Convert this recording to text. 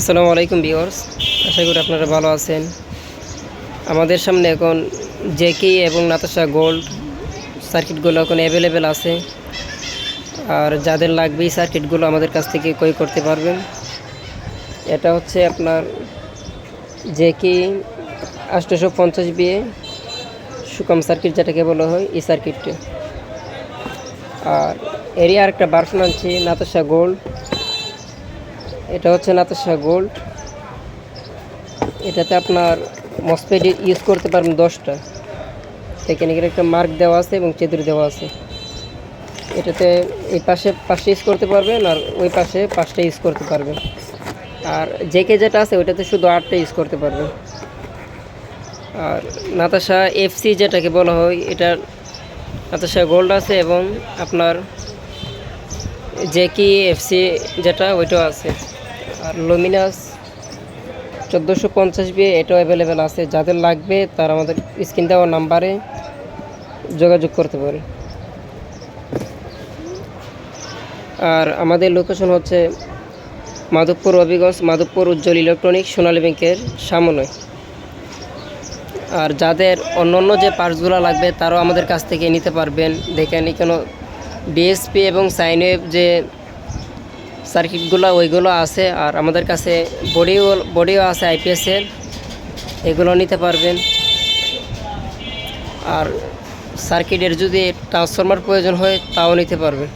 আসসালামু আলাইকুম ভিউয়ার্স, আশা করি আপনারা ভালো আছেন। আমাদের সামনে এখন জেকি এবং নাতাশা গোল্ড সার্কিটগুলো এখন অ্যাভেলেবেল আছে। আর যাদের লাগবে সার্কিটগুলো আমাদের কাছ থেকে ক্রয় করতে পারবেন। এটা হচ্ছে আপনার জেকি আষ্টশো পঞ্চাশ বিয়ে সুকাম সার্কিট যেটাকে বলা হয় এই সার্কিটটা আর এরই আরেকটা ভার্সন আনছি নাতাশা গোল্ড এটা হচ্ছে নাতাশা গোল্ড এটাতে আপনার মসপেড ইউজ করতে পারবেন দশটা। টেকনিকের একটা মার্ক দেওয়া আছে এবং চেতুর দেওয়া আছে। এটাতে এই পাশে পাঁচটা ইউজ করতে পারবেন আর ওই পাশে পাঁচটা ইউজ করতে পারবেন। আর জেকে যেটা আছে ওইটাতে শুধু আটটা ইউজ করতে পারবেন। আর নাতাশা এফসি যেটাকে বলা হয়, এটা নাতাশা গোল্ড আছে এবং আপনার জেকি এফসি যেটা ওইটাও আছে। আর লুমিনাস চোদ্দোশো পঞ্চাশ বিয়ে এটাও অ্যাভেলেবেল আছে। যাদের লাগবে, তারা আমাদের স্ক্রিন দেওয়া নাম্বারে যোগাযোগ করতে পারে। আর আমাদের লোকেশন হচ্ছে মাধবপুর রবিগঞ্জ মাধবপুর উজ্জ্বল ইলেকট্রনিক সোনালী ব্যাংকের সামনে। আর যাদের অন্য অন্য যে পার্টসগুলো লাগবে, তারাও আমাদের কাছ থেকে নিতে পারবেন। দেখেন এখানে ডিএসপি এবং সাইনওয়েভ যে সার্কিটগুলো, ওইগুলো আছে। আর আমাদের কাছে বডিও বডিও আছে আইপিএসের এগুলো নিতে পারবেন। আর সার্কিটের যদি ট্রান্সফরমার প্রয়োজন হয়, তাও নিতে পারবেন।